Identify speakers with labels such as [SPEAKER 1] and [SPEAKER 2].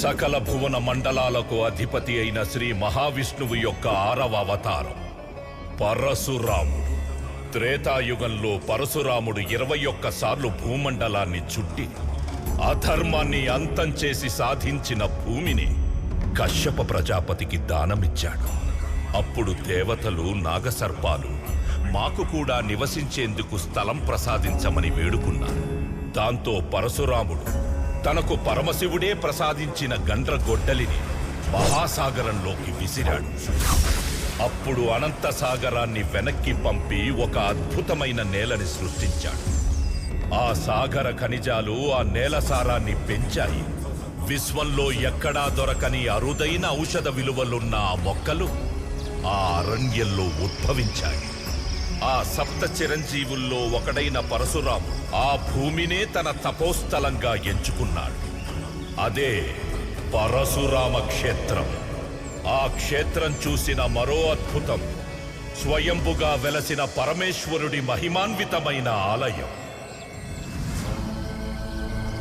[SPEAKER 1] సకల భువన మండలాలకు అధిపతి అయిన శ్రీ మహావిష్ణువు యొక్క ఆరవ అవతారం. పరశురాముడు. త్రేతాయుగంలో పరశురాముడు ఇరవై ఒక్కసార్లు భూమండలాన్ని చుట్టి అధర్మాన్ని అంతం చేసి సాధించిన భూమిని కశ్యప ప్రజాపతికి దానమిచ్చాడు. అప్పుడు దేవతలు నాగసర్పాలు మాకు కూడా నివసించేందుకు స్థలం ప్రసాదించమని వేడుకున్నారు. దాంతో పరశురాముడు తనకు పరమశివుడే ప్రసాదించిన గండ్రగొడ్డలిని మహాసాగరంలోకి విసిరాడు. అప్పుడు అనంత సాగరాన్ని వెనక్కి పంపి ఒక అద్భుతమైన నేలని సృష్టించాడు. ఆ సాగర ఖనిజాలు ఆ నేల సారాన్ని పెంచాయి. విశ్వంలో ఎక్కడా దొరకని అరుదైన ఔషధ విలువలున్న ఆ మొక్కలు ఆ అరణ్యంలో ఉద్భవించాయి. ఆ సప్త చిరంజీవుల్లో ఒకడైన పరశురాము ఆ భూమినే తన తపోస్థలంగా ఎంచుకున్నాడు. అదే పరశురామ క్షేత్రం. ఆ క్షేత్రం చూసిన మరో అద్భుతం. స్వయంభుగా వెలసిన పరమేశ్వరుడి మహిమాన్వితమైన ఆలయం.